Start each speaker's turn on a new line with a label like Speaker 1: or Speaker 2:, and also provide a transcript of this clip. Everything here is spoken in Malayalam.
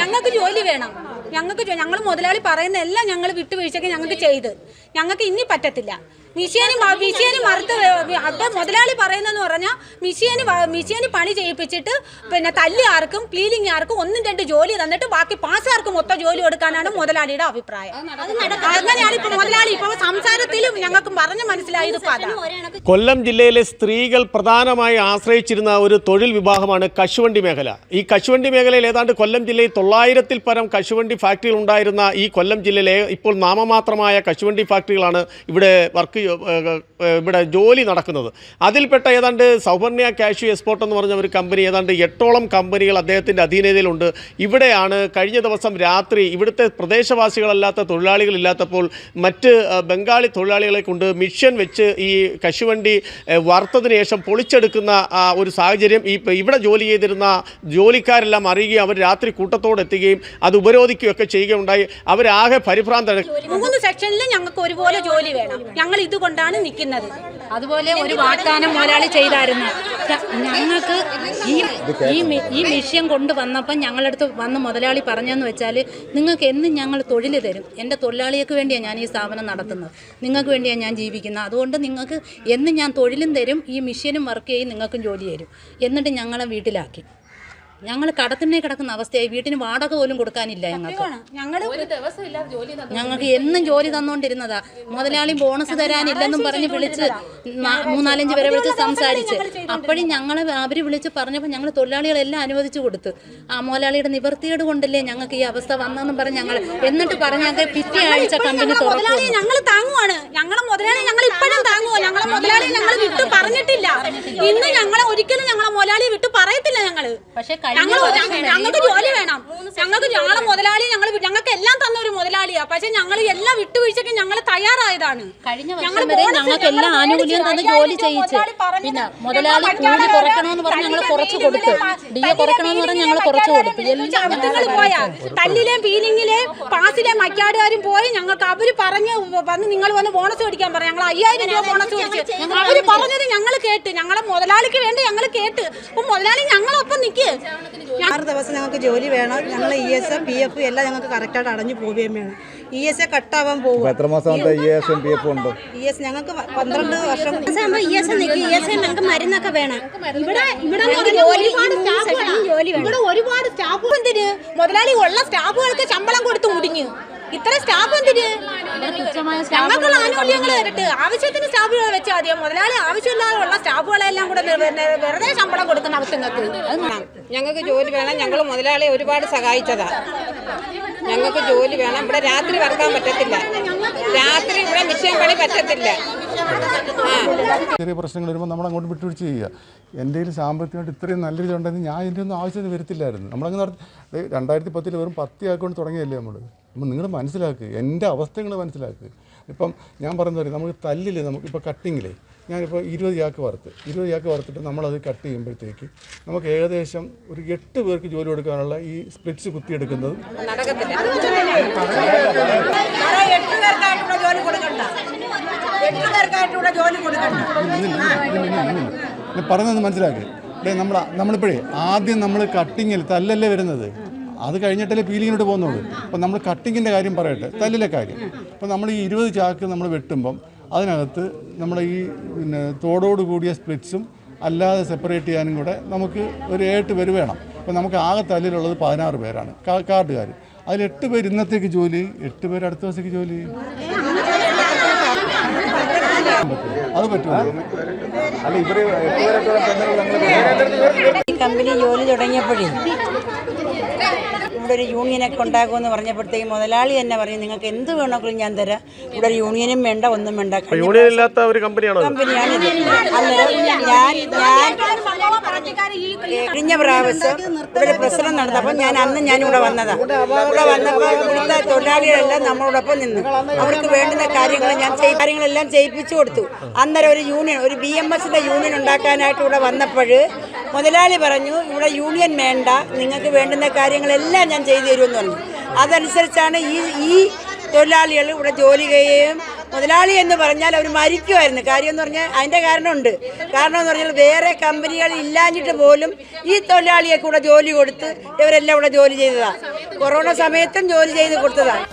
Speaker 1: ഞങ്ങൾക്ക് ജോലി വേണം. ഞങ്ങൾക്ക് ഞങ്ങൾ മുതലാളി പറയുന്ന എല്ലാം ഞങ്ങൾ വിട്ടുവീഴ്ചയ്ക്ക് ഞങ്ങൾക്ക് ചെയ്ത്. ഞങ്ങൾക്ക് ഇനി പറ്റത്തില്ല. മിഷീന് മിഷീന് മറുത്ത് അവിടെ മുതലാളി പറയുന്നതെന്ന് പറഞ്ഞാൽ മിഷീന് മിഷീന് പണി ചെയ്യിപ്പിച്ചിട്ട് പിന്നെ തല്ലി ആർക്കും ക്ലീനിങ് ആർക്കും ഒന്നും രണ്ട് ജോലി തന്നിട്ട് ബാക്കി പാസ്സാർക്ക് മൊത്തം ജോലി കൊടുക്കാനാണ് മുതലാളിയുടെ അഭിപ്രായം. അങ്ങനെയാണ് ഇപ്പൊ മുതലാളി ഇപ്പൊ സംസാരത്തിലും ഞങ്ങൾക്ക് പറഞ്ഞു മനസ്സിലായത്
Speaker 2: കൊല്ലം ജില്ലയിലെ സ്ത്രീകൾ പ്രധാനമായി ആശ്രയിച്ചിരുന്ന ഒരു തൊഴിൽ വിഭാഗമാണ് കശുവണ്ടി മേഖല. ഈ കശുവണ്ടി മേഖലയിൽ ഏതാണ്ട് കൊല്ലം ജില്ലയിൽ തൊള്ളായിരത്തിൽ പരം കശുവണ്ടി ഫാക്ടറികൾ ഉണ്ടായിരുന്ന ഈ കൊല്ലം ജില്ലയിലെ ഇപ്പോൾ നാമമാത്രമായ കശുവണ്ടി ഫാക്ടറികളാണ് ഇവിടെ വർക്ക് ഇവിടെ ജോലി നടക്കുന്നത്. അതിൽപ്പെട്ട ഏതാണ്ട് സൗവർണ്യ കാഷ്യൂ എക്സ്പോർട്ട് എന്ന് പറഞ്ഞ ഒരു കമ്പനി ഏതാണ്ട് എട്ടോളം കമ്പനികൾ അദ്ദേഹത്തിന്റെ അധീനതയിലുണ്ട്. ഇവിടെയാണ് കഴിഞ്ഞ ദിവസം രാത്രി ഇവിടുത്തെ പ്രദേശവാസികളല്ലാത്ത തൊഴിലാളികളില്ലാത്തപ്പോൾ മറ്റ് ബംഗാളി തൊഴിലാളികളെ കൊണ്ട് മിഷൻ വെച്ച് ഈ കശുവണ്ടി വറുത്തതിന് ശേഷം പൊളിച്ചെടുക്കുന്ന ഒരു സാഹചര്യം ഈ ഇവിടെ ജോലി ചെയ്തിരുന്ന ജോലിക്കാരെല്ലാം അറിയുകയും അവർ രാത്രി കൂട്ടത്തോടെ എത്തുകയും അത് ഉപരോധിക്കുകയൊക്കെ ചെയ്യുകയുണ്ടായി. അവരാകെ പരിഭ്രാന്തരാണ്
Speaker 1: മൂന്ന് ഞങ്ങൾക്ക് ഒരുപോലെ ജോലി വേണം. ഞങ്ങൾ ഇതുകൊണ്ടാണ് നിൽക്കുന്നത്.
Speaker 3: അതുപോലെ ഒരു വാഗ്ദാനം മുതലാളി ചെയ്തായിരുന്നു. ഞങ്ങൾക്ക് ഈ ഈ ഈ മിഷ്യം കൊണ്ടുവന്നപ്പം ഞങ്ങളടുത്ത് വന്ന് മുതലാളി പറഞ്ഞതെന്ന് വെച്ചാൽ നിങ്ങൾക്ക് എന്നും ഞങ്ങൾ തൊഴിൽ തരും. എന്റെ തൊഴിലാളികൾക്ക് വേണ്ടിയാണ് ഞാൻ ഈ സ്ഥാപനം നടത്തുന്നത്. നിങ്ങൾക്ക് വേണ്ടിയാണ് ഞാൻ ജീവിക്കുന്നത്. അതുകൊണ്ട് നിങ്ങൾക്ക് എന്നും ഞാൻ തൊഴിലും തരും. ഈ മിഷ്യനും വർക്ക് ചെയ്യും നിങ്ങൾക്കും ജോലി തരും. എന്നിട്ട് ഞങ്ങളെ വീട്ടിലാക്കി. ഞങ്ങൾ കടത്തിനെ കിടക്കുന്ന അവസ്ഥയായി. വീട്ടിന് വാടക പോലും കൊടുക്കാനില്ല ഞങ്ങൾക്ക്.
Speaker 1: ഞങ്ങൾ
Speaker 3: ഞങ്ങൾക്ക് എന്നും ജോലി തന്നുകൊണ്ടിരുന്നതാ മുതലാളി ബോണസ് തരാനില്ലെന്നും പറഞ്ഞ് വിളിച്ച് മൂന്നാലഞ്ച് പേരെ വിളിച്ച് സംസാരിച്ച്. അപ്പോഴും ഞങ്ങളെ അവർ വിളിച്ച് പറഞ്ഞപ്പോൾ ഞങ്ങൾ തൊഴിലാളികളെല്ലാം അനുവദിച്ചു കൊടുത്തു. ആ മുതലാളിയുടെ നിവർത്തിയോട് കൊണ്ടല്ലേ ഞങ്ങൾക്ക് ഈ അവസ്ഥ വന്നതെന്നും പറഞ്ഞ് ഞങ്ങൾ എന്നിട്ട് പറഞ്ഞാൽ പിറ്റേ ആഴ്ച കമ്പനി
Speaker 1: ഞങ്ങൾ താങ്ങുവാണ്. ഞങ്ങളെ മുതലാളി ഞങ്ങൾ ഇപ്പോഴും താങ്ങുവോ. ഞങ്ങളെ മുതലാളി ഞങ്ങൾ വിട്ടു പറഞ്ഞിട്ടില്ല. ഇന്ന് ഞങ്ങളെ ഒരിക്കലും ഞങ്ങളെ മുതലാളി വിട്ടു പറയത്തില്ല ഞങ്ങൾ.
Speaker 3: പക്ഷേ
Speaker 1: ഞങ്ങൾ ഞങ്ങൾക്ക് ജോലി വേണം. ഞങ്ങൾക്ക് ഞങ്ങളെ മുതലാളി ഞങ്ങൾ ഞങ്ങൾക്ക് എല്ലാം തന്ന ഒരു മുതലാളിയാ. പക്ഷെ ഞങ്ങൾ എല്ലാം വിട്ടുവീഴ്ചയ്ക്ക് ഞങ്ങൾ തയ്യാറായതാണ്.
Speaker 3: കഴിഞ്ഞ വർഷം വരെ ഞങ്ങൾക്ക്
Speaker 1: ഞങ്ങൾ
Speaker 3: ആനുകൂല്യം തന്ന് ജോലി ചെയ്യിച്ച്. പിന്നെ മുതലാളി കൂലി പറഞ്ഞ് ഞങ്ങൾ കുറച്ച് കൊടുത്ത്.
Speaker 1: പാ-
Speaker 3: ഡി എ കുറയ്ക്കണമെന്ന് പറഞ്ഞ് ഞങ്ങൾ കുറച്ച് കൊടുത്തു. എല്ലാം
Speaker 1: പോയാ. തല്ലിലെ പീലിങ്ങിലെ പാസിലെ മക്കാടുകാരും പോയി ഞങ്ങൾക്ക് അവർ പറഞ്ഞ് വന്ന് നിങ്ങൾ വന്ന് ബോണസ് മേടിക്കാൻ പറഞ്ഞു. ഞങ്ങൾ അയ്യായിരം രൂപ ബോണസ് മേടിച്ച്. അവർ പറഞ്ഞത് ഞങ്ങൾ കേട്ട്. ഞങ്ങളെ മുതലാളിക്ക് വേണ്ടി ഞങ്ങൾ കേട്ട്. അപ്പൊ മുതലാളി ഞങ്ങളൊപ്പം നിക്ക്.
Speaker 4: ആറ് ദിവസം ഞങ്ങൾക്ക് ജോലി വേണം. ഞങ്ങൾ ഇ എസ് പി എഫ് എല്ലാം ഞങ്ങൾക്ക് കറക്റ്റായിട്ട് അടഞ്ഞു പോവുകയും വേണം. ഇ എസ് കട്ടാവാൻ പോകും
Speaker 5: എത്ര മാസത്തെ E S M P F ഉണ്ട്?
Speaker 4: ഇ എസ് ഞങ്ങൾക്ക് പന്ത്രണ്ട് വർഷം.
Speaker 6: ഞങ്ങൾക്ക് മരുന്നൊക്കെ വേണം.
Speaker 1: ഇവിടെ സ്റ്റാഫുകൾ ഇവിടെ ഒരുപാട് സ്റ്റാഫ് എന്തിന്? മുതലാളി ഉള്ള സ്റ്റാഫുകൾക്ക് ശമ്പളം കൊടുത്തു മുടിഞ്ഞു. ഇത്ര സ്റ്റാഫ് എന്തിന്? ഞങ്ങൾക്കുള്ള ആനുകൂല്യങ്ങൾ തരട്ട്. ആവശ്യത്തിന് സ്റ്റാഫുകൾ വെച്ചാൽ മതിയോ മുതലാളി ആവശ്യമില്ലാതെ ഉള്ള സ്റ്റാഫുകളെല്ലാം കൂടെ വെറുതെ ശമ്പളം കൊടുക്കുന്ന അവസ്ഥങ്ങൾക്ക്
Speaker 7: ഞങ്ങൾക്ക്. ജോലി വേണം. ഞങ്ങൾ മുതലാളി ഒരുപാട് സഹായിച്ചതാ. ഞങ്ങൾക്ക് ജോലി വേണം. ഇവിടെ രാത്രി വറക്കാൻ പറ്റത്തില്ല. രാത്രി ഇവിടെ മിഷ്യൻ പണി പറ്റത്തില്ല.
Speaker 8: ചെറിയ പ്രശ്നങ്ങൾ വരുമ്പോൾ നമ്മൾ അങ്ങോട്ട് വിട്ടുപിടിച്ച് ചെയ്യുക. എന്റെ കയ്യിൽ സാമ്പത്തികമായിട്ട് ഇത്രയും നല്ല ഇതുണ്ടെങ്കിൽ ഞാൻ ഇതിന്റെ ഒന്നും ആവശ്യത്തിന് വരത്തില്ലായിരുന്നു. നമ്മളങ്ങ് നടത്തി രണ്ടായിരത്തി പത്തിൽ വെറും പത്തി ആക്കൊണ്ട് തുടങ്ങിയല്ലേ നമ്മൾ അപ്പം നിങ്ങൾ മനസ്സിലാക്കുക എന്റെ അവസ്ഥ നിങ്ങൾ മനസ്സിലാക്കുക ഇപ്പം ഞാൻ പറയുന്നത് പറയും നമുക്ക് തല്ലിൽ നമുക്ക് ഇപ്പോൾ കട്ടിങ്ങിലേ ഞാനിപ്പോൾ ഇരുപത് ചാക്ക് വറുത്ത് ഇരുപത് ചാക്ക് വറുത്തിട്ട് നമ്മളത് കട്ട് ചെയ്യുമ്പോഴത്തേക്ക് നമുക്ക് ഏകദേശം ഒരു എട്ട് പേർക്ക് ജോലി കൊടുക്കാനുള്ള ഈ സ്പ്ലിറ്റ്സ് കുത്തിയെടുക്കുന്നത് പറഞ്ഞത് മനസ്സിലാക്കി. നമ്മൾ നമ്മളിപ്പോഴേ ആദ്യം നമ്മൾ കട്ടിങ്ങിൽ തല്ലല്ലേ വരുന്നത്? അത് കഴിഞ്ഞിട്ടല്ലേ പീലിങ്ങിനോട്ട് പോകുന്നുള്ളൂ. അപ്പോൾ നമ്മൾ കട്ടിങ്ങിന്റെ കാര്യം പറയട്ടെ. തല്ലിലെ കാര്യം. അപ്പോൾ നമ്മൾ ഈ ഇരുപത് ചാക്ക് നമ്മൾ വെട്ടുമ്പം അതിനകത്ത് നമ്മുടെ ഈ പിന്നെ തോടോട് കൂടിയ സ്പ്ലിറ്റ്സും അല്ലാതെ സെപ്പറേറ്റ് ചെയ്യാനും കൂടെ നമുക്ക് ഒരു ഏട്ട് പേര് വേണം. അപ്പോൾ നമുക്ക് ആകെ തല്ലിലുള്ളത് പതിനാറ് പേരാണ്. കാർഡുകാർ അതിൽ എട്ട് പേര് ഇന്നത്തേക്ക് ജോലി എട്ട് പേര് അടുത്ത ദിവസത്തേക്ക് ജോലി. അത് പറ്റുമോ
Speaker 4: കമ്പനി ജോലി തുടങ്ങിയപ്പോഴേ ഇവിടെ ഒരു യൂണിയനൊക്കെ ഉണ്ടാകുമെന്ന് പറഞ്ഞപ്പോഴത്തേക്കും മുതലാളി തന്നെ പറഞ്ഞു നിങ്ങൾക്ക് എന്ത് വേണമെങ്കിലും ഞാൻ തരാം. ഇവിടെ ഒരു യൂണിയനും വേണ്ട ഒന്നും വേണ്ട.
Speaker 2: യൂണിയൻ ഇല്ലാത്ത ഒരു കമ്പനിയാണ് കമ്പനിയാണ്
Speaker 4: കമ്പനിയാണിത് അന്നേരം ഞാൻ ഞാൻ കഴിഞ്ഞ പ്രാവശ്യം ഇവിടെ പ്രശ്നം നടന്നപ്പോൾ ഞാൻ അന്ന് ഞാൻ ഇവിടെ വന്നതാ. ഇവിടെ വന്നപ്പോൾ ഇവിടുത്തെ തൊഴിലാളികളെല്ലാം നമ്മളോടൊപ്പം നിന്നു അവർക്ക് വേണ്ടുന്ന കാര്യങ്ങൾ ഞാൻ കാര്യങ്ങളെല്ലാം ചെയ്യിപ്പിച്ചു കൊടുത്തു. അന്നേരം ഒരു യൂണിയൻ ഒരു ബി എം എസിന്റെ യൂണിയൻ ഉണ്ടാക്കാനായിട്ട് ഇവിടെ വന്നപ്പോൾ മുതലാളി പറഞ്ഞു ഇവിടെ യൂണിയൻ വേണ്ട. നിങ്ങൾക്ക് വേണ്ടുന്ന കാര്യങ്ങളെല്ലാം ഞാൻ ചെയ്തു തരുമെന്ന് പറഞ്ഞു. അതനുസരിച്ചാണ് ഈ ഈ തൊഴിലാളികൾ ഇവിടെ ജോലി ചെയ്യുകയും മുതലാളി എന്ന് പറഞ്ഞാൽ അവർ മരിക്കുമായിരുന്നു. കാര്യം എന്ന് പറഞ്ഞാൽ അതിന്റെ കാരണമുണ്ട്. കാരണം എന്ന് പറഞ്ഞാൽ വേറെ കമ്പനികൾ ഇല്ലാഞ്ഞിട്ട് പോലും ഈ തൊഴിലാളിയെ കൂടെ ജോലി കൊടുത്ത് ഇവരെല്ലാം ഇവിടെ ജോലി ചെയ്തതാണ് കൊറോണ സമയത്തും ജോലി ചെയ്ത് കൊടുത്തതാണ്